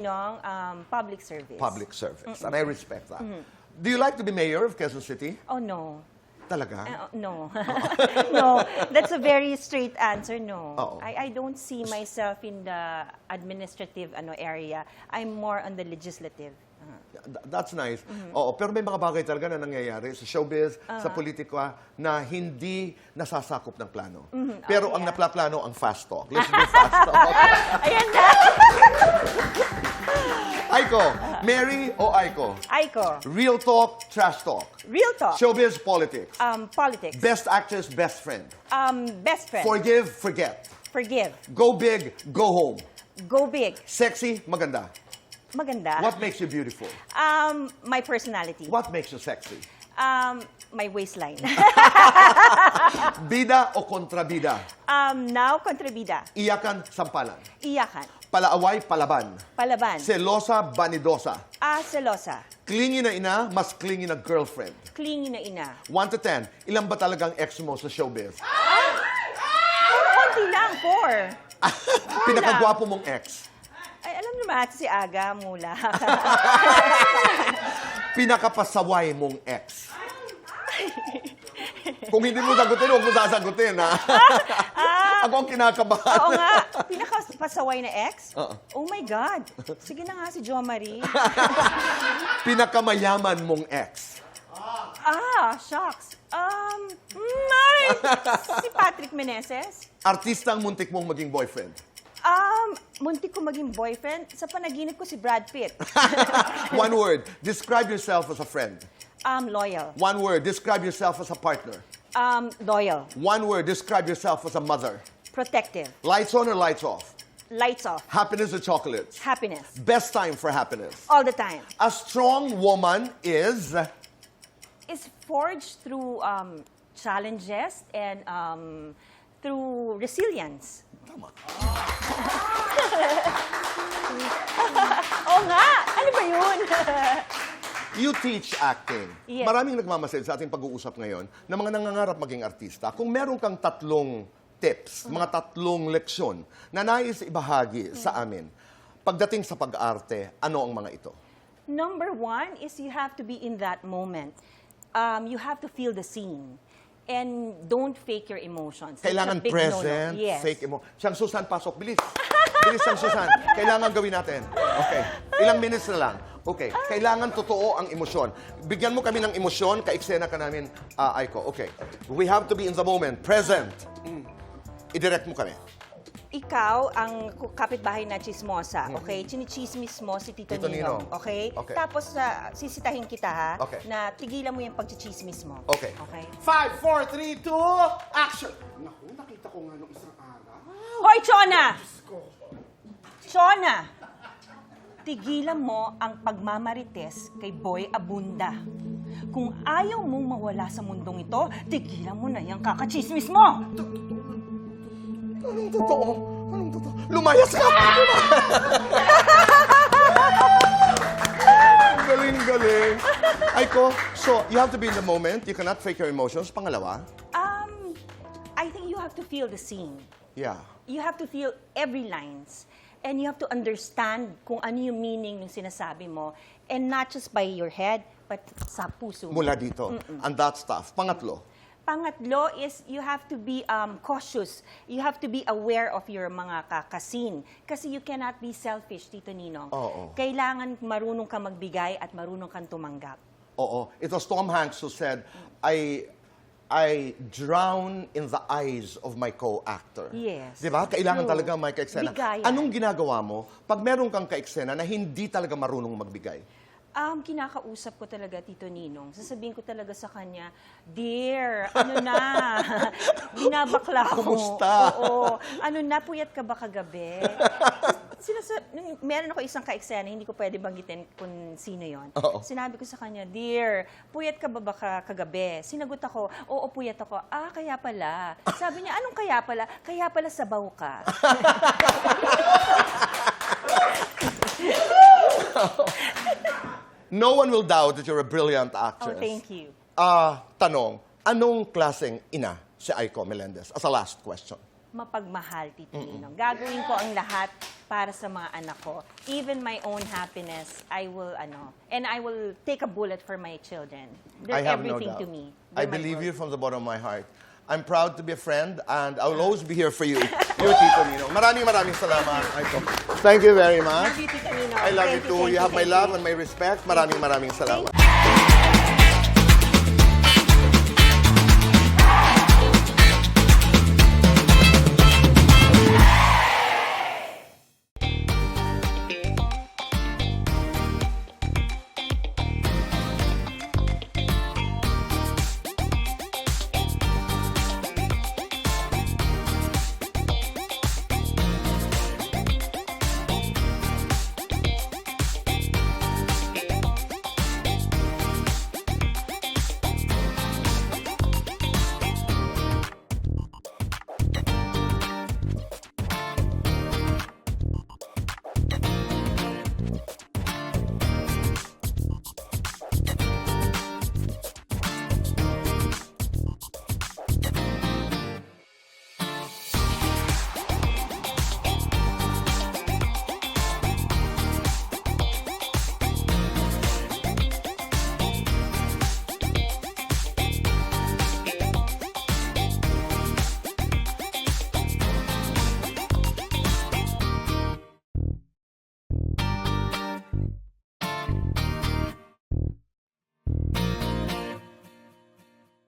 ng um, public service. Public service. And I respect that. Do you like to be mayor of Quezon City? Oh, no. Talaga? Uh, no. no. That's a very straight answer, no. Oo. I, I don't see myself in the administrative ano area. I'm more on the legislative. Uh, Th- That's nice. Oo, pero may mga bagay talaga na nangyayari sa showbiz, sa politika, na hindi nasasakop ng plano. Pero Oh, ang yeah. naplaplano, ang fast talk. Let's do fast talk. Ayan na! Aiko, Mary o Aiko? Aiko, Real talk, trash talk. real talk. Showbiz, politics. Um, politics. Best actress, best friend. Um, best friend. Forgive, forget. Forgive. Go big, go home. Go big. Sexy, maganda. Maganda. What makes you beautiful? Um, my personality. What makes you sexy? Um, my waistline. Bida o kontrabida? um, now, kontrabida. Iyakan, sampalan. Iyakan. Palaaway, palaban. Palaban. Selosa, vanidosa. Ah, selosa. Clingy na ina, mas clingy na girlfriend. Clingy na ina. 1 to 10, ilan ba talagang ex mo sa showbiz? Puro konti lang, four. Pinakagwapo mong ex. Ay, alam naman si Aga mula. Pinakapasaway mong ex. Kung hindi mo sagutin, huwag mo sasagutin, ha? Ako ang kinakabahan. Oo nga. Pinakapasaway na ex? Oo. Oh my God. Sige na nga si Jo Marie. Pinakamayaman mong ex. ah, shocks. Um, my, si Patrick Meneses. Artistang muntik mong maging boyfriend. Um, muntik ko maging boyfriend. Sa panaginip ko si Brad Pitt. One word, describe yourself as a friend. um, loyal. One word, describe yourself as a partner. Um, loyal. One word, describe yourself as a mother. Protective. Lights on or lights off? Lights off. Happiness or chocolates? Happiness. Best time for happiness. All the time. A strong woman is Is forged through um, challenges and um, through resilience. Tama. Oo nga! Ano ba? You teach acting. Yes. Maraming nagmamasid sa ating pag-uusap ngayon na mga nangangarap maging artista. Kung meron kang tatlong tips, mga tatlong leksyon na nais ibahagi sa amin, pagdating sa pag-arte, ano ang mga ito? Number one is you have to be in that moment. Um, you have to feel the scene. And don't fake your emotions. Kailangan present, no-no. Yes. fake emo. Siyang Susan, pasok. Bilis. Bilis ang Susan. Kailangan gawin natin. Okay. Ilang minutes na lang. Okay. Kailangan totoo ang emosyon. Bigyan mo kami ng emosyon, ka-eksena ka namin, ah, Aiko. Okay. We have to be in the moment. Present. I-direct mo kami. Ikaw, ang kapitbahay na chismosa, okay? Chinichismis mo si Tito, Mm-hmm. Tito Ninong, Ninong. okay? Okay. Tapos sa sisitahin kita ha, Okay. na tigilan mo yung pagchichismis mo. Okay. Okay? Five, four, three, two, action! Naku, nakita ko nga nung isang araw. Hoy, Chona! Chona! Tigilan mo ang pagmamarites kay Boy Abunda. Kung ayaw mong mawala sa mundong ito, tigilan mo na yung kakachismis mo! Anong totoo? Anong totoo? Lumayas ka! galing, galing. Aiko, so you have to be in the moment. You cannot fake your emotions. Pangalawa, Um, I think you have to feel the scene. yeah. You have to feel every lines. And you have to understand kung ano yung meaning ng sinasabi mo. And not just by your head, but sa puso mo. Mula dito. And that stuff. Pangatlo, Pangatlo is you have to be um, cautious. You have to be aware of your mga kakasin. Kasi you cannot be selfish, Tito Ninong. Oo. Kailangan marunong ka magbigay at marunong kang tumanggap. Oo. It was Tom Hanks who said, I I drown in the eyes of my co-actor. Yes. Di ba? Kailangan True. talaga may ka-eksena. Bigayan. Anong ginagawa mo pag meron kang ka-eksena na hindi talaga marunong magbigay? Um, kinakausap ko talaga, Tito Ninong. Sasabihin ko talaga sa kanya, Dear, ano na? Binabakla ko. Kumusta? Oo. Ano na, puyat ka ba kagabi? Sinasa- nung meron ako isang ka-eksena, hindi ko pwede banggitin kung sino yon. Oo. Sinabi ko sa kanya, Dear, puyat ka ba ba ka- kagabi? Sinagot ako, oo, puyat ako. Ah, kaya pala. Sabi niya, anong kaya pala? Kaya pala sabaw ka. No one will doubt that you're a brilliant oh, actress. thank you. Ah, tanong, anong klaseng ina si Aiko Melendez? As a last question. mapagmahal, Tito Ninong. Gagawin ko ang lahat para sa mga anak ko. Even my own happiness, I will, ano, and I will take a bullet for my children. They're I have everything no doubt. to me. I They're my believe world. you from the bottom of my heart. I'm proud to be a friend and I will always be here for you. Your Tito Nino. Maraming maraming salamat. Thank you very much. Love you, Tita Nino. I love you Thank too. thank You have my thank love and my respect. Maraming maraming salamat.